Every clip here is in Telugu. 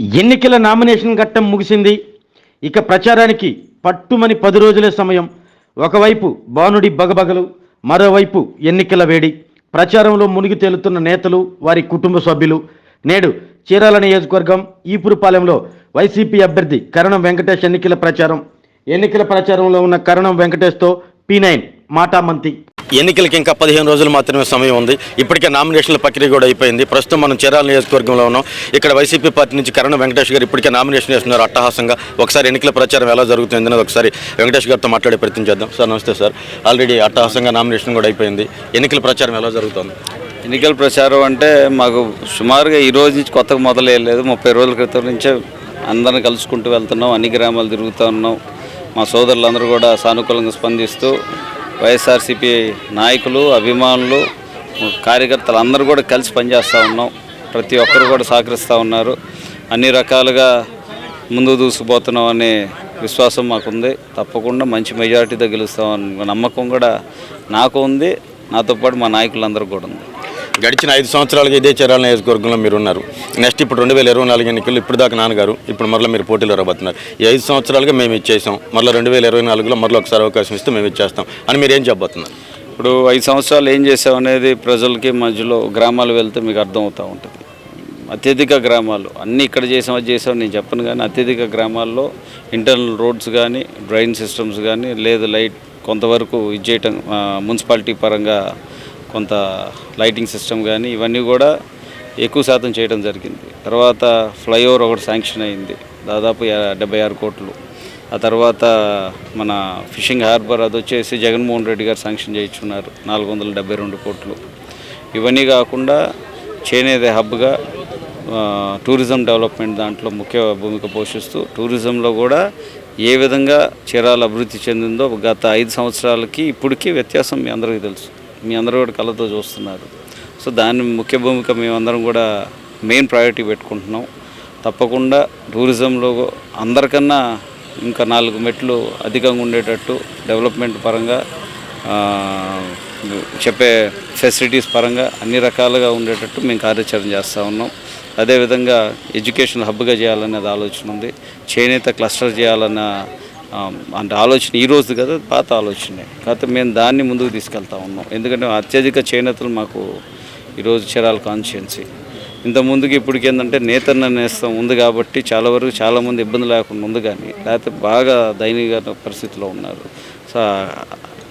ఎన్నికల నామినేషన్ ఘట్టం ముగిసింది. ఇక ప్రచారానికి పట్టుమని పది రోజులే సమయం. ఒకవైపు బానుడి బగబగలు మరోవైపు ఎన్నికల వేడి. ప్రచారంలో మునిగి తేలుతున్న నేతలు వారి కుటుంబ సభ్యులు. నేడు చీరాల నియోజకవర్గం ఈపురుపాలెంలో వైసీపీ అభ్యర్థి కరణం వెంకటేష్ ఎన్నికల ప్రచారం. ఎన్నికల ప్రచారంలో ఉన్న కరణం వెంకటేష్తో పీ నైన్ మాటామంతి. ఎన్నికలకి ఇంకా పదిహేను రోజులు మాత్రమే సమయం ఉంది. ఇప్పటికే నామినేషన్ల ప్రక్రియ కూడా అయిపోయింది. ప్రస్తుతం మనం చీరాల నియోజకవర్గంలో ఉన్నాం. ఇక్కడ వైసీపీ పార్టీ నుంచి కరణ వెంకటేష్ గారు ఇప్పటికే నామినేషన్ చేస్తున్నారు అట్టహాసంగా. ఒకసారి ఎన్నికల ప్రచారం ఎలా జరుగుతుంది అనేది ఒకసారి వెంకటేష్ గారితో మాట్లాడే ప్రయత్నం చేద్దాం. సార్ నమస్తే సార్. ఆల్రెడీ అట్టహాసంగా నామినేషన్ కూడా అయిపోయింది. ఎన్నికల ప్రచారం ఎలా జరుగుతుంది? ఎన్నికల ప్రచారం అంటే మాకు సుమారుగా ఈ రోజు నుంచి కొత్తగా మొదలయ్యలేదు ముప్పై రోజుల క్రితం నుంచే అందరిని కలుసుకుంటూ వెళ్తున్నాం. అన్ని గ్రామాలు తిరుగుతూ ఉన్నాం. మా సోదరులందరూ కూడా సానుకూలంగా స్పందిస్తూ వైఎస్ఆర్సీపీ నాయకులు అభిమానులు కార్యకర్తలు అందరూ కూడా కలిసి పనిచేస్తూ ఉన్నాం. ప్రతి ఒక్కరు కూడా సహకరిస్తూ ఉన్నారు. అన్ని రకాలుగా ముందు దూసుకుపోతున్నాం అనే విశ్వాసం మాకుంది. తప్పకుండా మంచి మెజారిటీతో గెలుస్తామని నమ్మకం కూడా నాకు ఉంది. నాతో పాటు మా నాయకులందరూ కూడా ఉంది. గడిచిన ఐదు సంవత్సరాలుగా ఇదే చీరాల నియోజకవర్గంలో మీరు ఉన్నారు నెక్స్ట్ ఇప్పుడు రెండు వేల ఇరవై నాలుగు ఎన్నికలు ఇప్పుడు దాకా నాన్నగారు ఇప్పుడు మరలా మీరు పోటీలో రాబోతున్నారు. ఈ ఐదు సంవత్సరాలుగా మేము ఇచ్చేసాం. మరలా రెండు వేల ఇరవై నాలుగులో మరలా ఒకసారి అవకాశం ఇస్తే మేము ఇచ్చేస్తాం అని మీరు ఏం చెప్పబోతున్నారు? ఇప్పుడు ఐదు సంవత్సరాలు ఏం చేసాం అనేది ప్రజలకి మధ్యలో గ్రామాలు వెళ్తే మీకు అర్థమవుతూ ఉంటుంది. అత్యధిక గ్రామాలు అన్నీ ఇక్కడ చేసాం అది చేసాం నేను చెప్పను కానీ అత్యధిక గ్రామాల్లో ఇంటర్నల్ రోడ్స్ కానీ డ్రైన్ సిస్టమ్స్ కానీ లేదు లైట్ కొంతవరకు ఇది చేయటం మున్సిపాలిటీ పరంగా కొంత లైటింగ్ సిస్టమ్ కానీ ఇవన్నీ కూడా ఎక్కువ శాతం చేయడం జరిగింది. తర్వాత ఫ్లైఓవర్ ఒకటి శాంక్షన్ అయింది. దాదాపు డెబ్బై ఆరు కోట్లు. ఆ తర్వాత మన ఫిషింగ్ హార్బర్ అది వచ్చేసి జగన్మోహన్ రెడ్డి గారు శాంక్షన్ చేయించున్నారు నాలుగు వందల డెబ్బై రెండు కోట్లు. ఇవన్నీ కాకుండా చేనేత హబ్గా టూరిజం డెవలప్మెంట్ దాంట్లో ముఖ్య భూమిక పోషిస్తూ టూరిజంలో కూడా ఏ విధంగా చీరాలు అభివృద్ధి చెందిందో గత ఐదు సంవత్సరాలకి ఇప్పటికీ వ్యత్యాసం మీ అందరికీ తెలుసు. మీ అందరూ కూడా కళ్ళతో చూస్తున్నారు. సో దాని ముఖ్య భూమిక మేమందరం కూడా మెయిన్ ప్రయారిటీ పెట్టుకుంటున్నాం. తప్పకుండా టూరిజంలో అందరికన్నా ఇంకా నాలుగు మెట్లు అధికంగా ఉండేటట్టు డెవలప్మెంట్ పరంగా చెప్పే ఫెసిలిటీస్ పరంగా అన్ని రకాలుగా ఉండేటట్టు మేము కార్యాచరణ చేస్తూ ఉన్నాం. అదేవిధంగా ఎడ్యుకేషన్ హబ్గా చేయాలనేది ఆలోచన ఉంది. చేనేత క్లస్టర్ చేయాలన్న అంటే ఆలోచన ఈ రోజు కదా పాత ఆలోచనే. కాకపోతే మేము దాన్ని ముందుకు తీసుకెళ్తా ఉన్నాం. ఎందుకంటే అత్యధిక చేనేతలు మాకు ఈరోజు చీరాల కాన్షియన్సీ ఇంత ముందుకు ఇప్పటికి ఏంటంటే నేతన్న నేస్తం ఉంది కాబట్టి చాలా వరకు చాలామంది ఇబ్బంది లేకుండా ఉంది కానీ లేకపోతే బాగా దయనీయ పరిస్థితిలో ఉన్నారు. సో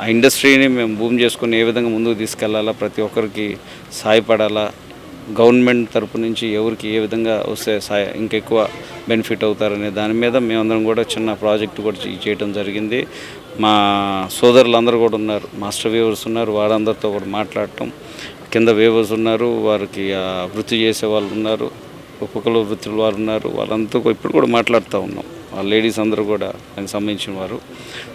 ఆ ఇండస్ట్రీని మేము భూమి చేసుకుని ఏ విధంగా ముందుకు తీసుకెళ్ళాలా ప్రతి ఒక్కరికి సహాయపడాలా గవర్నమెంట్ తరపు నుంచి ఎవరికి ఏ విధంగా వస్తే సాయ ఇంకెక్కువ బెనిఫిట్ అవుతారనే దాని మీద మేమందరం కూడా చిన్న ప్రాజెక్ట్ కూడా చేయడం జరిగింది. మా సోదరులందరూ కూడా ఉన్నారు. మాస్టర్ వేవర్స్ ఉన్నారు. వారందరితో కూడా మాట్లాడటం. కింద వేవర్స్ ఉన్నారు. వారికి వృత్తి చేసే వాళ్ళు ఉన్నారు. ఉపకుల వృత్తుల వారు ఉన్నారు. వాళ్ళంతా ఇప్పుడు కూడా మాట్లాడుతూ ఉన్నాం. ఆ లేడీస్ అందరూ కూడా దానికి సంబంధించిన వారు.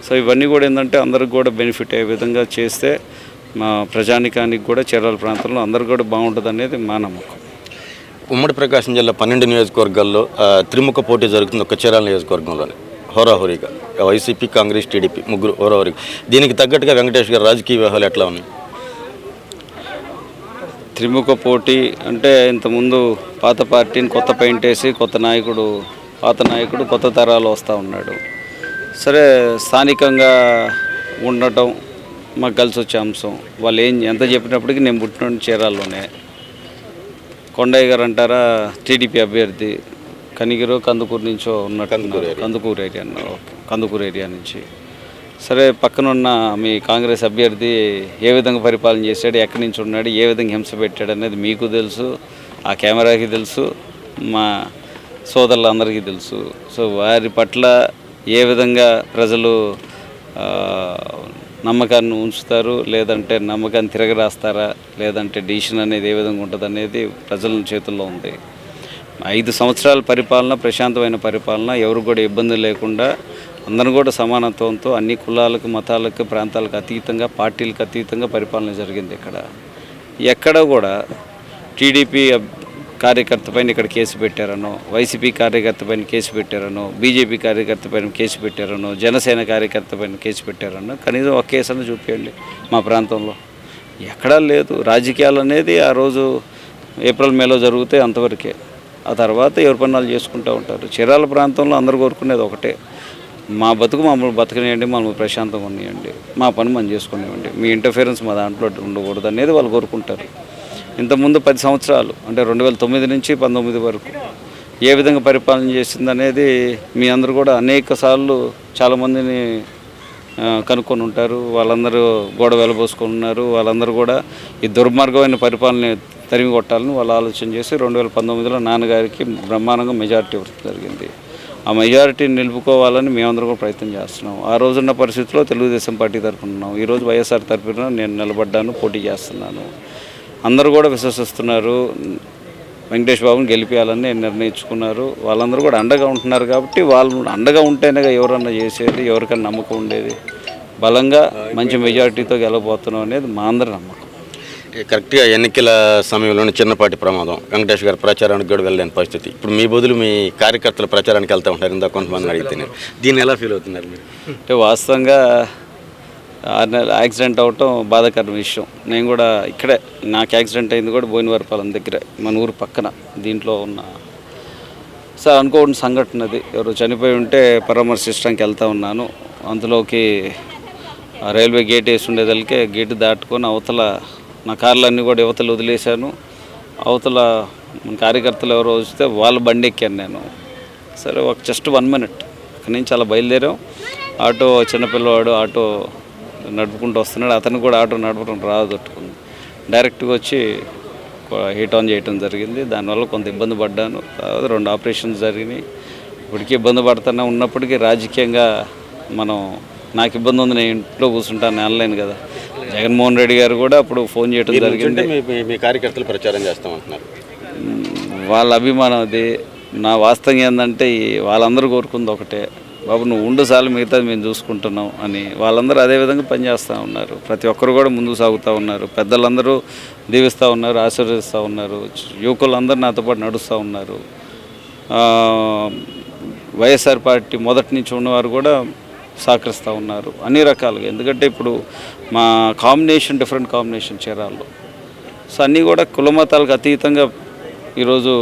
సో ఇవన్నీ కూడా ఏంటంటే అందరికి కూడా బెనిఫిట్ అయ్యే విధంగా చేస్తే మా ప్రజానికానికి కూడా చీరాల ప్రాంతంలో అందరు కూడా బాగుంటుంది అనేది మా నమ్మకం. ఉమ్మడి ప్రకాశం జిల్లా పన్నెండు నియోజకవర్గాల్లో త్రిముఖ పోటీ జరుగుతుంది ఒక చీరాల నియోజకవర్గంలోనే హోరాహోరీగా. వైసీపీ కాంగ్రెస్ టీడీపీ ముగ్గురు హోరాహోరీగా. దీనికి తగ్గట్టుగా వెంకటేష్ గారు రాజకీయ వ్యూహాలు ఎట్లా ఉన్నాయి? త్రిముఖ పోటీ అంటే ఇంతకుముందు పాత పార్టీని కొత్త పెయింట్ వేసి కొత్త నాయకుడు పాత నాయకుడు కొత్త తరాలు వస్తూ ఉన్నాడు. సరే స్థానికంగా ఉండటం మాకు కలిసి వచ్చే అంశం. వాళ్ళు ఏం ఎంత చెప్పినప్పటికీ నేను పుట్టిన చీరాల్లోనే. కొండయ్య గారు అంటారా టీడీపీ అభ్యర్థి కనిగిరు కందుకూరు నుంచో ఉన్నట్టు కందుకూరు ఏరియా. కందుకూరు ఏరియా నుంచి. సరే పక్కనున్న మీ కాంగ్రెస్ అభ్యర్థి ఏ విధంగా పరిపాలన చేశాడు ఎక్కడి నుంచి ఉన్నాడు ఏ విధంగా హింస పెట్టాడు అనేది మీకు తెలుసు ఆ కెమెరాకి తెలుసు మా సోదరులందరికీ తెలుసు. సో వారి పట్ల ఏ విధంగా ప్రజలు నమ్మకాన్ని ఉంచుతారు లేదంటే నమ్మకాన్ని తిరగరాస్తారా లేదంటే డిసిషన్ అనేది ఏ విధంగా ఉంటుంది అనేది ప్రజల చేతుల్లో ఉంది. ఐదు సంవత్సరాల పరిపాలన ప్రశాంతమైన పరిపాలన ఎవరు కూడా ఇబ్బంది లేకుండా అందరం కూడా సమానత్వంతో అన్ని కులాలకు మతాలకు ప్రాంతాలకు అతీతంగా పార్టీలకు అతీతంగా పరిపాలన జరిగింది ఇక్కడ. ఎక్కడ కూడా టీడీపీ కార్యకర్త పైన ఇక్కడ కేసు పెట్టారనో వైసీపీ కార్యకర్త పైన కేసు పెట్టారనో బీజేపీ కార్యకర్త పైన కేసు పెట్టారనో జనసేన కార్యకర్త పైన కేసు పెట్టారనో కనీసం ఒక కేసు అన్న చూపించండి మా ప్రాంతంలో. ఎక్కడా లేదు. రాజకీయాలు అనేది ఆ రోజు ఏప్రిల్ మేలో జరిగితే అంతవరకే. ఆ తర్వాత ఎవరి పన్నాలు చేసుకుంటూ ఉంటారు? చీరాల ప్రాంతంలో అందరూ కోరుకునేది ఒకటే. మా బతుకు మమ్మల్ని బతకనివ్వండి మమ్మల్ని ప్రశాంతంగా ఉండనియండి మా పని మనం చేసుకునివ్వండి మీ ఇంటర్ఫిరెన్స్ మా దాంట్లో ఉండకూడదు అనేది వాళ్ళు కోరుకుంటారు. ఇంతకుముందు పది సంవత్సరాలు అంటే రెండు వేల తొమ్మిది నుంచి పంతొమ్మిది వరకు. ఏ విధంగా పరిపాలన చేసింది అనేది మీ అందరూ కూడా అనేక సార్లు చాలామందిని కనుక్కొని ఉంటారు. వాళ్ళందరూ గోడ వెలబోసుకొని ఉన్నారు. వాళ్ళందరూ కూడా ఈ దుర్మార్గమైన పరిపాలన తరిమి కొట్టాలని వాళ్ళు ఆలోచన చేసి రెండు వేల పంతొమ్మిదిలో నాన్నగారికి బ్రహ్మాండంగా మెజారిటీ ఇవ్వడం జరిగింది. ఆ మెజారిటీని నిలుపుకోవాలని మేమందరం కూడా ప్రయత్నం చేస్తున్నాం. ఆ రోజున్న పరిస్థితిలో తెలుగుదేశం పార్టీ తరఫున ఉన్నాం. ఈరోజు వైఎస్ఆర్ తరఫున నేను నిలబడ్డాను పోటీ చేస్తున్నాను. అందరూ కూడా విశ్వసిస్తున్నారు. వెంకటేష్ బాబుని గెలిపించాలని నిర్ణయించుకున్నారు. వాళ్ళందరూ కూడా అండగా ఉంటున్నారు కాబట్టి వాళ్ళు అండగా ఉంటేనే ఎవరన్నా చేసేది ఎవరికైనా నమ్మకం ఉండేది. బలంగా మంచి మెజారిటీతో గెలవబోతున్నాం అనేది మా అందరి నమ్మకం. కరెక్ట్గా ఎన్నికల సమయంలోనే చిన్నపాటి ప్రమాదం. వెంకటేష్ గారి ప్రచారానికి కూడా వెళ్ళలేని పరిస్థితి. ఇప్పుడు మీ బదులు మీ కార్యకర్తలు ప్రచారానికి వెళ్తూ ఉంటారు. ఇందా కొంతమంది అడిగితే నేను. దీన్ని ఎలా ఫీల్ అవుతున్నారు మీరు? అంటే వాస్తవంగా ఆరు నెలలు యాక్సిడెంట్ అవటం బాధాకరమైన విషయం. నేను కూడా ఇక్కడే నాకు యాక్సిడెంట్ అయింది కూడా బోయినవరపాలెం దగ్గరే మన ఊరు పక్కన దీంట్లో ఉన్న సార్ అనుకోని సంఘటన అది. ఎవరు చనిపోయి ఉంటే పరామర్శించడానికి వెళ్తూ ఉన్నాను. అందులోకి రైల్వే గేట్ వేసి ఉండేదలికే గేట్ దాటుకొని అవతల నా కార్లన్నీ కూడా యువతలు వదిలేశాను. అవతల కార్యకర్తలు ఎవరో వస్తే వాళ్ళ బండి ఎక్కాను నేను. సరే ఒక జస్ట్ వన్ మినిట్. అక్కడి నుంచి అలా బయలుదేరాం. ఆటో చిన్నపిల్లవాడు ఆటో నడుపుకుంటూ వస్తున్నాడు. అతను కూడా ఆటో నడపడం రాదు తట్టుకుంది. డైరెక్ట్గా వచ్చి హీట్ ఆన్ చేయడం జరిగింది. దానివల్ల కొంత ఇబ్బంది పడ్డాను. తర్వాత రెండు ఆపరేషన్స్ జరిగినాయి. ఇప్పటికీ ఇబ్బంది పడుతున్నా ఉన్నప్పటికీ రాజకీయంగా మనం నాకు ఇబ్బంది ఉంది నేను ఇంట్లో కూర్చుంటాను ఆన్లైన్ కదా. జగన్మోహన్ రెడ్డి గారు కూడా అప్పుడు ఫోన్ చేయడం జరిగింది. మీ- కార్యకర్తలు ప్రచారం చేస్తామంటున్నారు. వాళ్ళ అభిమానం అది. నా వాస్తవం ఏంటంటే వాళ్ళందరూ కోరుకుంది ఒకటే. బాబు నువ్వు ఉండు సార్లు మిగతాది మేము చూసుకుంటున్నాం అని వాళ్ళందరూ అదే విధంగా పనిచేస్తూ ఉన్నారు. ప్రతి ఒక్కరు కూడా ముందుకు సాగుతూ ఉన్నారు. పెద్దలందరూ దీవిస్తూ ఉన్నారు ఆశీర్వదిస్తూ ఉన్నారు. యువకులందరూ నాతో పాటు నడుస్తూ ఉన్నారు. వైఎస్ఆర్ పార్టీ మొదటి నుంచి ఉన్నవారు కూడా సహకరిస్తూ ఉన్నారు. అన్ని రకాలుగా. ఎందుకంటే ఇప్పుడు మా కాంబినేషన్ డిఫరెంట్ కాంబినేషన్ చీరాల్లో. సో అన్నీ కూడా కులమతాలకు అతీతంగా ఈరోజు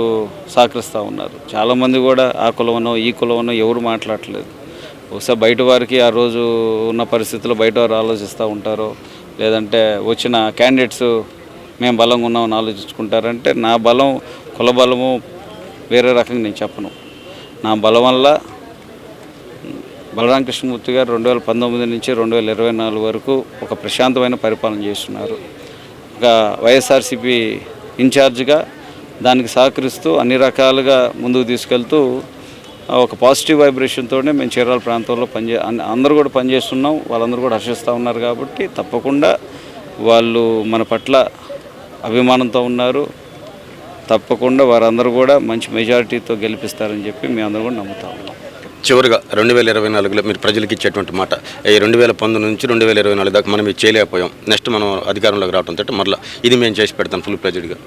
సహకరిస్తూ ఉన్నారు. చాలామంది కూడా ఆ కులమనో ఈ కులమనో ఎవరు మాట్లాడట్లేదు. బహుశా బయట వారికి ఆ రోజు ఉన్న పరిస్థితుల్లో బయట వారు ఆలోచిస్తూ ఉంటారో లేదంటే వచ్చిన క్యాండిడేట్స్ మేము బలంగా ఉన్నామని ఆలోచించుకుంటారంటే నా బలం కుల బలము వేరే రకంగా నేను చెప్పను. నా బలం వల్ల బలరామ కృష్ణమూర్తి గారు రెండు వేల పంతొమ్మిది నుంచి రెండు వేల ఇరవై నాలుగు వరకు ఒక ప్రశాంతమైన పరిపాలన చేస్తున్నారు. ఒక వైఎస్ఆర్సీపీ ఇన్ఛార్జ్గా దానికి సహకరిస్తూ అన్ని రకాలుగా ముందుకు తీసుకెళ్తూ ఒక పాజిటివ్ వైబ్రేషన్తోనే మేము చీరాల ప్రాంతంలో పనిచే అందరూ కూడా పనిచేస్తున్నాం వాళ్ళందరూ కూడా హర్షిస్తూ ఉన్నారు కాబట్టి తప్పకుండా వాళ్ళు మన పట్ల అభిమానంతో ఉన్నారు. తప్పకుండా వారందరూ కూడా మంచి మెజారిటీతో గెలిపిస్తారని చెప్పి మేము అందరం కూడా నమ్ముతా ఉన్నాం. చివరిగా రెండు వేల ఇరవై నాలుగులో మీరు ప్రజలకు ఇచ్చేటువంటి మాట ఈ రెండు వేల పంతొమ్మిది నుంచి రెండు వేల ఇరవై నాలుగు దాకా మనం ఇది చేయలేకపోయాం. నెక్స్ట్ మనం అధికారంలోకి రావడంతో మరలా ఇది మేము చేసి పెడతాం ఫుల్ ప్రెజెడ్గా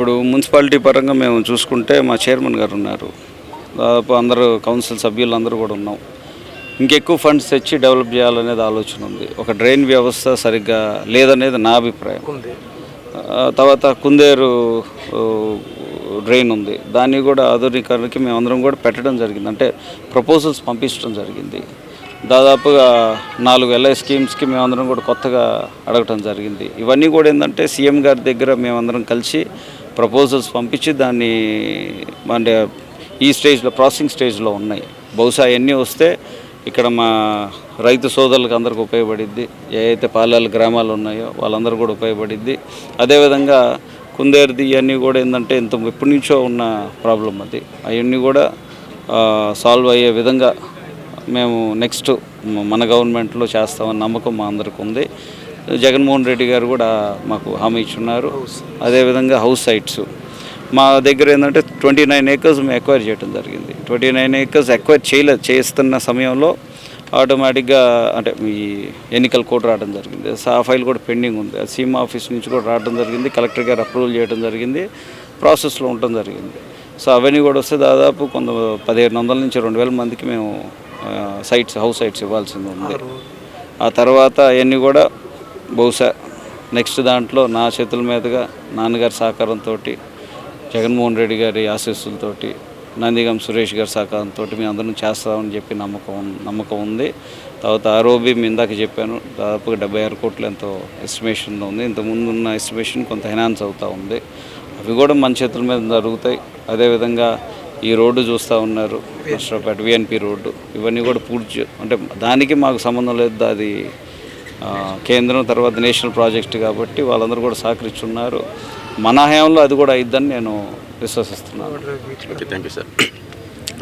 ఇప్పుడు మున్సిపాలిటీ పరంగా మేము చూసుకుంటే మా చైర్మన్ గారు ఉన్నారు. దాదాపు అందరూ కౌన్సిల్ సభ్యులు అందరూ కూడా ఉన్నాం. ఇంకెక్కువ ఫండ్స్ తెచ్చి డెవలప్ చేయాలనేది ఆలోచన ఉంది. ఒక డ్రైన్ వ్యవస్థ సరిగ్గా లేదనేది నా అభిప్రాయం. తర్వాత కుందేరు డ్రైన్ ఉంది. దాన్ని కూడా ఆధునీకరణకి మేమందరం కూడా పెట్టడం జరిగింది. అంటే ప్రపోజల్స్ పంపించడం జరిగింది. దాదాపుగా నాలుగు ఎల్ఐ స్కీమ్స్కి మేమందరం కూడా కొత్తగా అడగటం జరిగింది. ఇవన్నీ కూడా ఏంటంటే సీఎం గారి దగ్గర మేమందరం కలిసి ప్రపోజల్స్ పంపించి దాన్ని అంటే ఈ స్టేజ్లో ప్రాసెసింగ్ స్టేజ్లో ఉన్నాయి. బహుశా అవన్నీ వస్తే ఇక్కడ మా రైతు సోదరులకు అందరికి ఉపయోగపడిద్ది. ఏవైతే అయితే గ్రామాలు ఉన్నాయో వాళ్ళందరూ కూడా ఉపయోగపడిద్ది. అదేవిధంగా కుందేరుది ఇవన్నీ కూడా ఏంటంటే ఇంత ఎప్పటి నుంచో ఉన్న ప్రాబ్లం అది. అవన్నీ కూడా సాల్వ్ అయ్యే విధంగా మేము నెక్స్ట్ మన గవర్నమెంట్లో చేస్తామని నమ్మకం మా అందరికి ఉంది. జగన్మోహన్ రెడ్డి గారు కూడా మాకు హామీ ఇచ్చున్నారు. అదేవిధంగా హౌస్ సైట్స్ మా దగ్గర ఏంటంటే ట్వంటీ నైన్ ఏకర్స్ మేము ఎక్వైర్ చేయడం జరిగింది. ట్వంటీ నైన్ ఏకర్స్ ఎక్వైర్ చేయలే చేస్తున్న సమయంలో ఆటోమేటిక్గా అంటే ఈ ఎన్నికల కోడ్ రావడం జరిగింది. సో ఆ ఫైల్ కూడా పెండింగ్ ఉంది. సీమా ఆఫీస్ నుంచి కూడా రావడం జరిగింది. కలెక్టర్ గారు అప్రూవల్ చేయడం జరిగింది. ప్రాసెస్లో ఉండటం జరిగింది. సో అవన్నీ కూడా వస్తే దాదాపు కొంత పదిహేను వందల నుంచి రెండు వేల మందికి మేము సైట్స్ హౌస్ సైట్స్ ఇవ్వాల్సింది ఉంది. ఆ తర్వాత అవన్నీ కూడా బహుశా నెక్స్ట్ దాంట్లో నా చేతుల మీదుగా నాన్నగారి సహకారంతో జగన్మోహన్ రెడ్డి గారి ఆశీస్సులతోటి నందిగం సురేష్ గారి సహకారంతో మేము అందరం చేస్తామని చెప్పి నమ్మకం నమ్మకం ఉంది. తర్వాత ఆరోబీ మీ ఇందాక చెప్పాను దాదాపుగా డెబ్బై ఆరు కోట్లు ఎంతో ఎస్టిమేషన్ ఉంది. ఇంతకుముందు ఉన్న ఎస్టిమేషన్ కొంత ఫైనాన్స్ అవుతూ ఉంది. అవి కూడా మన చేతుల మీద జరుగుతాయి. అదేవిధంగా ఈ రోడ్డు చూస్తూ ఉన్నారు నష్టపేట విఎన్పి రోడ్డు. ఇవన్నీ కూడా పూర్తి అంటే దానికి మాకు సంబంధం లేదు. అది కేంద్రం తర్వాత నేషనల్ ప్రాజెక్ట్ కాబట్టి వాళ్ళందరూ కూడా సహకరిస్తున్నారు. మన హయాంలో అది కూడా అయిద్దని నేను విశ్వసిస్తున్నాను. Okay thank you sir.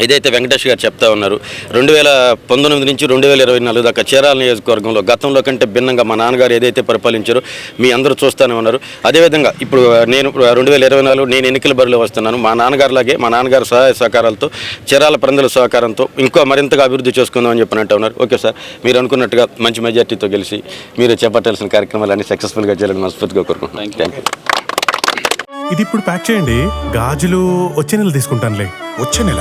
ఇదైతే వెంకటేష్ గారు చెప్తా ఉన్నారు రెండు వేల పంతొమ్మిది నుంచి రెండు వేల ఇరవై నాలుగు దాకా చీరాల నియోజకవర్గంలో గతంలో కంటే భిన్నంగా మా నాన్నగారు ఏదైతే పరిపాలించారో మీ అందరూ చూస్తూనే ఉన్నారు. అదేవిధంగా ఇప్పుడు నేను రెండు వేల ఇరవై నాలుగు నేను ఎన్నికల బరిలో వస్తున్నాను. మా నాన్నగారులాగే మా నాన్నగారు సహాయ సహకారాలతో చీరాల ప్రజల సహకారంతో ఇంకో మరింతగా అభివృద్ధి చేసుకుందాం అని చెప్పినట్టు ఉన్నారు. ఓకే సార్ మీరు అనుకున్నట్టుగా మంచి మెజార్టీతో గెలిచి మీరు చేపట్టాల్సిన కార్యక్రమాలన్నీ సక్సెస్ఫుల్గా చేయాలని మనస్ఫూర్తిగా కోరుకుంటున్నాను. థ్యాంక్ యూ ఇది ఇప్పుడు ప్యాక్ చేయండి. గాజులు వచ్చే నెల తీసుకుంటానులే. వచ్చే నెల?